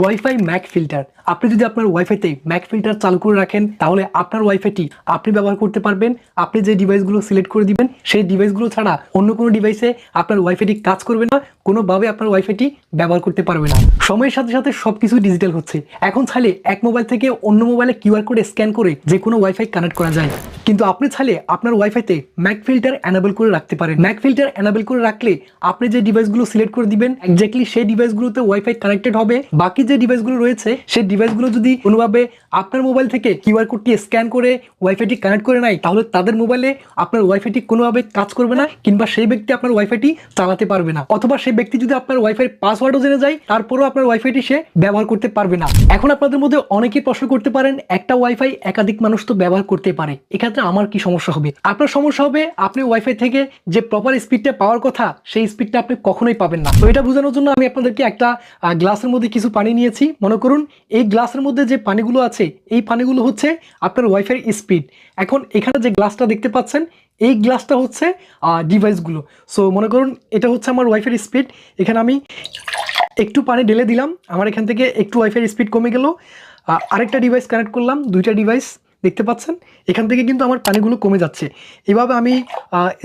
Wifi Mac filter আপনি যদি আপনার ওয়াইফাইতে ম্যাক ফিল্টার চালু করে রাখেন, তাহলে আপনার ওয়াইফাইটি আপনি ব্যবহার করতে পারবেন। আপনি যে ডিভাইসগুলো সিলেক্ট করে দিবেন, সেই ডিভাইসগুলো ছাড়া অন্য কোনো ডিভাইসে আপনার ওয়াইফাইটি কাজ করবে না, কোনোভাবে আপনার ওয়াইফাইটি ব্যবহার করতে পারবে না। সময়ের সাথে সাথে সব কিছু ডিজিটাল হচ্ছে। এখন চাইলে এক মোবাইল থেকে অন্য মোবাইলে কিউআর কোড স্ক্যান করে যে কোনো ওয়াইফাই কানেক্ট করা যায়। কিন্তু আপনি চাইলে আপনার ওয়াইফাইতে ম্যাক ফিল্টার অ্যানাবেল করে রাখতে পারেন। ম্যাক ফিল্টার অ্যানাবেল করে রাখলে আপনি যে ডিভাইসগুলো সিলেক্ট করে দিবেন এক্স্যাক্টলি সেই ডিভাইসগুলোতে ওয়াইফাই কানেক্টেড হবে। বাকি যে ডিভাইসগুলো রয়েছে, সেই ডিভাইসগুলো যদি কোনোভাবে আপনার মোবাইল থেকে কিউআর কোডটি স্ক্যান করে ওয়াইফাইটি কানেক্ট করে নাই তাহলে তাদের মোবাইলে আপনার ওয়াইফাইটি কোনোভাবে কাজ করবে না কিংবা সেই ব্যক্তি আপনার ওয়াইফাইটি চালাতে পারবে না। অথবা সেই ব্যক্তি যদি আপনার ওয়াইফাই পাসওয়ার্ডও জেনে যায়, তারপরেও আপনার ওয়াইফাইটি সে ব্যবহার করতে পারবে না। এখন আপনাদের মধ্যে অনেকেই প্রশ্ন করতে পারেন, একটা ওয়াইফাই একাধিক মানুষ তো ব্যবহার করতে পারে। এক্ষেত্রে আমার কি সমস্যা হবে? আপনার সমস্যা হবে, আপনি ওয়াইফাই থেকে যে প্রপার স্পিডটা পাওয়ার কথা, সেই স্পিডটা আপনি কখনোই পাবেন না। তো এটা বোঝানোর জন্য আমি আপনাদেরকে একটা গ্লাসের মধ্যে কিছু পানি নিয়েছি। মনে করুন, এই গ্লাসের মধ্যে যে পানিগুলো আছে, এই পানিগুলো হচ্ছে আপনার ওয়াইফাই স্পিড। এখন এখানে যে গ্লাসটা দেখতে পাচ্ছেন, এই গ্লাসটা হচ্ছে ডিভাইসগুলো। সো, মনে করুন, এটা হচ্ছে আমার ওয়াইফাই স্পিড। এখানে আমি একটু পানি ঢেলে দিলাম। আমার এখান থেকে একটু ওয়াইফাই স্পিড কমে গেল। আরেকটা ডিভাইস কানেক্ট করলাম, দুইটা ডিভাইস। দেখতে পাচ্ছেন? এখান থেকে কিন্তু আমার পানিগুলো কমে যাচ্ছে। এভাবে আমি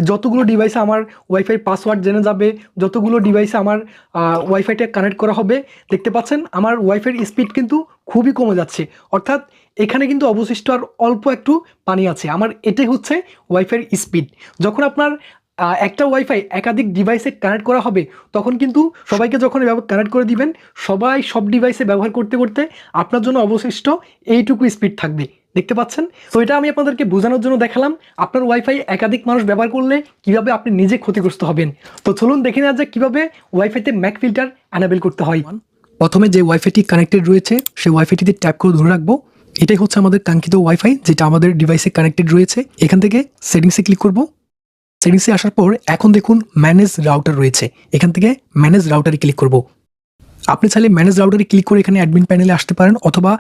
যতগুলো ডিভাইসে আমার ওয়াইফাই পাসওয়ার্ড জেনে যাবে, যতগুলো ডিভাইসে আমার ওয়াইফাইটা কানেক্ট করা হবে, দেখতে পাচ্ছেন আমার ওয়াইফাইয়ের স্পিড কিন্তু খুবই কমে যাচ্ছে। অর্থাৎ এখানে কিন্তু অবশিষ্ট আর অল্প একটু পানি আছে। আমার এটাই হচ্ছে ওয়াইফাইয়ের স্পিড যখন আপনার একটা ওয়াইফাই একাধিক ডিভাইসে কানেক্ট করা হবে, তখন কিন্তু সবাইকে যখন কানেক্ট করে দিবেন, সবাই সব ডিভাইসে ব্যবহার করতে করতে আপনার জন্য অবশিষ্ট এইটুকু স্পিড থাকবে। দেখতে পাচ্ছেন? তো এটা আমি আপনাদেরকে বোঝানোর জন্য দেখালাম, আপনার ওয়াইফাই একাধিক মানুষ ব্যবহার করলে কীভাবে আপনি নিজে ক্ষতিগ্রস্ত হবেন। তো চলুন দেখে নেওয়া যাক কীভাবে ওয়াইফাইতে ম্যাক ফিল্টার অ্যানাবেল করতে হয়। প্রথমে যে ওয়াইফাইটি কানেক্টেড রয়েছে, সেই ওয়াইফাইটিতে ট্যাপ করে ধরে রাখব। এটাই হচ্ছে আমাদের কাঙ্ক্ষিত ওয়াইফাই যেটা আমাদের ডিভাইসে কানেক্টেড রয়েছে। এখান থেকে সেটিংসে ক্লিক করব। সেটিংসে আসার পর এখন দেখুন ম্যানেজ রাউটার রয়েছে। এখান থেকে ম্যানেজ রাউটারে ক্লিক করব। আপনি চাইলে ম্যানেজ রাউটারে ক্লিক করে এখানে অ্যাডমিন প্যানেলে আসতে পারেন অথবা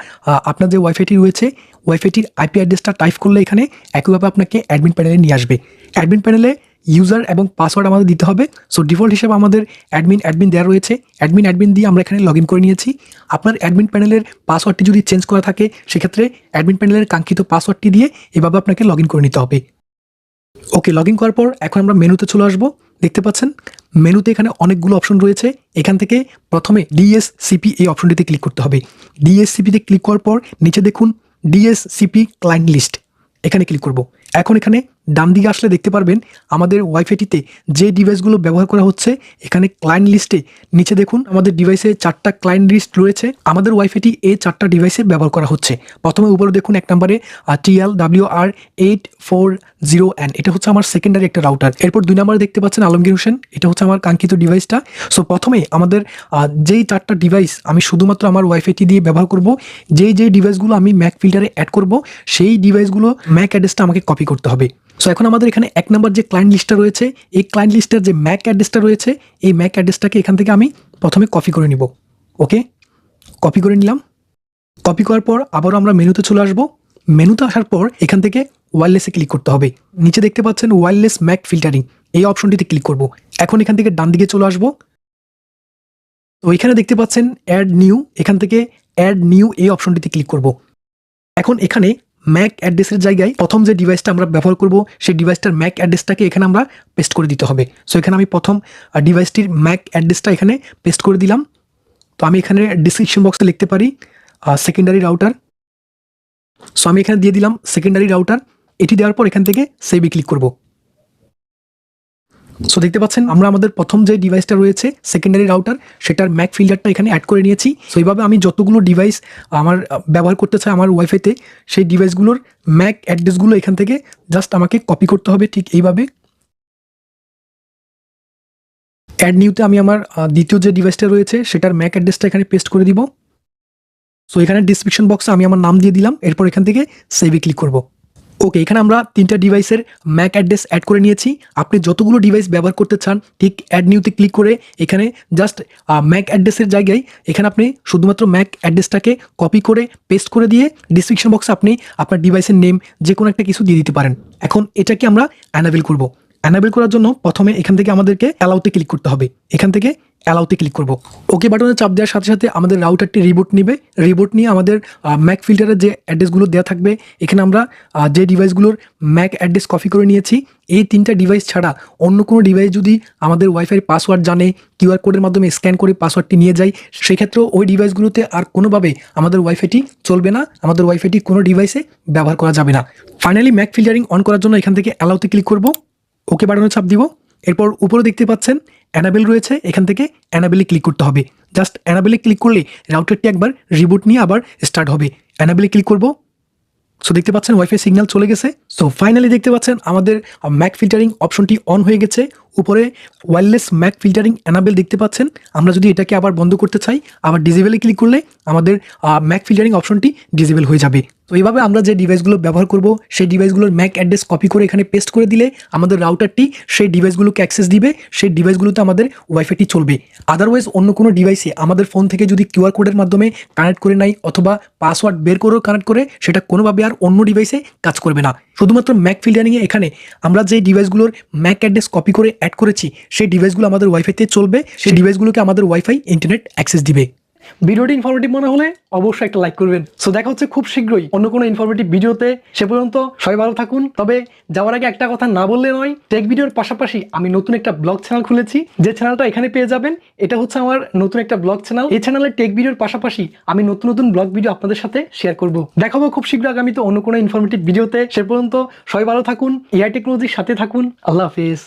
আপনার যে ওয়াইফাইটি রয়েছে। ওয়াইফাইটির আইপি অ্যাড্রেসটা টাইপ করলে এখানে একইভাবে আপনাকে অ্যাডমিন প্যানেলে নিয়ে আসবে। অ্যাডমিন প্যানেলে ইউজার এবং পাসওয়ার্ড আমাদের দিতে হবে। সো ডিফল্ট হিসেবে আমাদের অ্যাডমিন অ্যাডমিন দেওয়া রয়েছে। অ্যাডমিন অ্যাডমিন দিয়ে আমরা এখানে লগ করে নিয়েছি। আপনার অ্যাডমিন প্যানেলের পাসওয়ার্ডটি যদি চেঞ্জ করা থাকে, সেক্ষেত্রে অ্যাডমিন প্যানেলের কাঙ্ক্ষিত পাসওয়ার্ডটি দিয়ে এভাবে আপনাকে লগ করে নিতে হবে। ওকে লগ করার পর এখন আমরা মেনুতে চলে আসব। দেখতে পাচ্ছেন? মেনুতে এখানে অনেকগুলো অপশন রয়েছে। এখান থেকে প্রথমে ডিএসসিপি এই অপশনটিতে ক্লিক করতে হবে। ডিএসসিপিতে ক্লিক করার পর নিচে দেখুন ডিএসসিপি ক্লায়েন্ট লিস্ট এখানে ক্লিক করব। এখন এখানে ডান দিকে আসলে দেখতে পারবেন আমাদের ওয়াইফাইটিতে যে ডিভাইসগুলো ব্যবহার করা হচ্ছে, এখানে ক্লায়েন্ট লিস্টে নিচে দেখুন, আমাদের ডিভাইসে চারটা ক্লায়েন্ট লিস্ট রয়েছে। আমাদের ওয়াইফাইটি এই চারটা ডিভাইসে ব্যবহার করা হচ্ছে। প্রথমে উপরে দেখুন এক নম্বরে TL W R eight four zero N এটা হচ্ছে আমার সেকেন্ডারি একটা রাউটার এরপর দুই নম্বরে দেখতে পাচ্ছেন আলমগীর হোসেন। এটা হচ্ছে আমার কাঙ্ক্ষিত ডিভাইসটা সো প্রথমে আমাদের যেই চারটা ডিভাইস আমি শুধুমাত্র আমার ওয়াইফাইটি দিয়ে ব্যবহার করব, যেই যেই ডিভাইসগুলো আমি ম্যাক ফিল্টারে অ্যাড করব, সেই ডিভাইসগুলো ম্যাক অ্যাড্রেসটা আমাকে কপি করতে হবে। সো এখন আমাদের এখানে এক নম্বর যে ক্লায়েন্ট লিস্টটা রয়েছে, এই ক্লায়েন্ট লিস্টের যে ম্যাক অ্যাড্রেসটা রয়েছে, এই ম্যাক অ্যাড্রেসটাকে এখান থেকে আমি প্রথমে কপি করে নিব। ওকে কপি করে নিলাম। কপি করার পর আবারও আমরা মেনুতে চলে আসব। মেনুতে আসার পর এখান থেকে ওয়্যারলেসে ক্লিক করতে হবে। নিচে দেখতে পাচ্ছেন ওয়্যারলেস ম্যাক ফিল্টারিং এই অপশনটিতে ক্লিক করব। এখন এখান থেকে ডান দিকে চলে আসব। তো এখানে দেখতে পাচ্ছেন অ্যাড নিউ এখান থেকে অ্যাড নিউ এই অপশনটিতে ক্লিক করব। এখন এখানে ম্যাক অ্যাড্রেসের জায়গায় প্রথম যে ডিভাইসটা আমরা ব্যবহার করব, সেই ডিভাইসটার ম্যাক অ্যাড্রেসটাকে এখানে আমরা পেস্ট করে দিতে হবে। সো এখানে আমি প্রথম ডিভাইসটির ম্যাক অ্যাড্রেসটা এখানে পেস্ট করে দিলাম। তো আমি এখানে ডিসক্রিপশন বক্সে লিখতে পারি সেকেন্ডারি রাউটার সো আমি এখানে দিয়ে দিলাম সেকেন্ডারি রাউটার এটি দেওয়ার পর এখান থেকে সেভে ক্লিক করব। সো দেখতে পাচ্ছেন, আমরা আমাদের প্রথম যে ডিভাইসটা রয়েছে সেকেন্ডারি রাউটার সেটার ম্যাক ফিল্টারটা এখানে অ্যাড করে নিয়েছি। সো এইভাবে আমি যতগুলো ডিভাইস আমার ব্যবহার করতে চাই আমার ওয়াইফাইতে সেই ডিভাইসগুলোর ম্যাক অ্যাড্রেসগুলো এখান থেকে জাস্ট আমাকে কপি করতে হবে ঠিক এইভাবে। অ্যাড নিউতে আমি আমার দ্বিতীয় যে ডিভাইসটা রয়েছে, সেটার ম্যাক অ্যাড্রেসটা এখানে পেস্ট করে দিব। সো এখানে ডিসক্রিপশন বক্সে আমি আমার নাম দিয়ে দিলাম, এরপর এখান থেকে সেভে ক্লিক করব। ওকে এখানে আমরা তিনটা ডিভাইসের ম্যাক অ্যাড্রেস অ্যাড করে নিয়েছি। আপনি যতগুলো ডিভাইস ব্যবহার করতে চান, ঠিক অ্যাড নিউতে ক্লিক করে এখানে জাস্ট ম্যাক অ্যাড্রেসের জায়গায় এখানে আপনি শুধুমাত্র ম্যাক অ্যাড্রেসটাকে কপি করে পেস্ট করে দিয়ে ডিসক্রিপশন বক্সে আপনি আপনার ডিভাইসের নেম যে কোনো একটা কিছু দিয়ে দিতে পারেন। এখন এটাকে আমরা অ্যানাবেল করব। অ্যানাবেল করার জন্য প্রথমে এখান থেকে আমাদেরকে অ্যালাউতে ক্লিক করতে হবে। এখান থেকে অ্যালাউতে ক্লিক করব। ওকে বাটনে চাপ দেওয়ার সাথে সাথে আমাদের রাউটারটি রিবোট নিবে। রিবোট নিয়ে আমাদের ম্যাক ফিল্টারের যে অ্যাড্রেসগুলো দেওয়া থাকবে, এখানে আমরা যে ডিভাইসগুলোর ম্যাক অ্যাড্রেস কপি করে নিয়েছি, এই তিনটা ডিভাইস ছাড়া অন্য কোনো ডিভাইস যদি আমাদের ওয়াইফাই পাসওয়ার্ড জানে কিউআর কোডের মাধ্যমে স্ক্যান করে পাসওয়ার্ডটি নিয়ে যায়, সেক্ষেত্রেও ওই ডিভাইসগুলোতে আর কোনোভাবে আমাদের ওয়াইফাইটি চলবে না, আমাদের ওয়াইফাইটি কোনো ডিভাইসে ব্যবহার করা যাবে না। ফাইনালি ম্যাক ফিল্টারিং অন করার জন্য এখান থেকে অ্যালাউতে ক্লিক করব। ওকে বাটনে চাপ দিব। এরপর উপরে দেখতে পাচ্ছেন অ্যানাবেল রয়েছে। এখান থেকে অ্যানাবেলে ক্লিক করতে হবে। জাস্ট অ্যানাবেলে ক্লিক করলে রাউটারটি একবার রিবুট নিয়ে আবার স্টার্ট হবে। অ্যানাবেলে ক্লিক করব। সো দেখতে পাচ্ছেন ওয়াইফাই সিগন্যাল চলে গেছে। সো ফাইনালি দেখতে পাচ্ছেন, আমাদের ম্যাক ফিল্টারিং অপশনটি অন হয়ে গেছে। উপরে ওয়্যারলেস ম্যাক ফিল্টারিং অ্যানাবেল দেখতে পাচ্ছেন। আমরা যদি এটাকে আবার বন্ধ করতে চাই, আবার ডিজেবলে ক্লিক করলে আমাদের ম্যাক ফিল্টারিং অপশনটি ডিজেবেল হয়ে যাবে। তো এইভাবে আমরা যে ডিভাইসগুলো ব্যবহার করব, সেই ডিভাইসগুলোর ম্যাক অ্যাড্রেস কপি করে এখানে পেস্ট করে দিলে আমাদের রাউটারটি সেই ডিভাইসগুলোকে অ্যাক্সেস দিবে, সেই ডিভাইসগুলোতে আমাদের ওয়াইফাইটি চলবে। আদারওয়াইজ অন্য কোনো ডিভাইসে আমাদের ফোন থেকে যদি কিউআর কোডের মাধ্যমে কানেক্ট করে নাই অথবা পাসওয়ার্ড বের করেও কানেক্ট করে, সেটা কোনোভাবে আর অন্য ডিভাইসে কাজ করবে না। শুধুমাত্র ম্যাক ফিল্টারিংয়ে এখানে আমরা যে ডিভাইসগুলোর ম্যাক অ্যাড্রেস কপি করে অ্যাড করেছি সেই ডিভাইসগুলো আমাদের ওয়াইফাইতে চলবে সেই ডিভাইসগুলোকে আমাদের ওয়াইফাই ইন্টারনেট অ্যাক্সেস দিবে। ভিডিওটি ইনফরমেটিভ মনে হলে অবশ্যই একটা লাইক করবেন। সো দেখা হচ্ছে খুব শীঘ্রই অন্য কোনো ইনফরমেটিভ ভিডিওতে। সে পর্যন্ত সবাই ভালো থাকুন। তবে যাওয়ার আগে একটা কথা না বললে নয় টেক ভিডিওর পাশাপাশি আমি নতুন একটা ব্লগ চ্যানেল খুলেছি। যে চ্যানেলটা এখানে পেয়ে যাবেন, এটা হচ্ছে আমার নতুন একটা ব্লগ চ্যানেল এই চ্যানেলে টেক ভিডিওর পাশাপাশি আমি নতুন নতুন ব্লগ ভিডিও আপনাদের সাথে শেয়ার করব। দেখাবো খুব শীঘ্র আগামীতে অন্য কোনো ইনফরমেটিভ ভিডিওতে। সে পর্যন্ত সবাই ভালো থাকুন এআই টেকনোলজির সাথে থাকুন। আল্লাহ হাফিজ।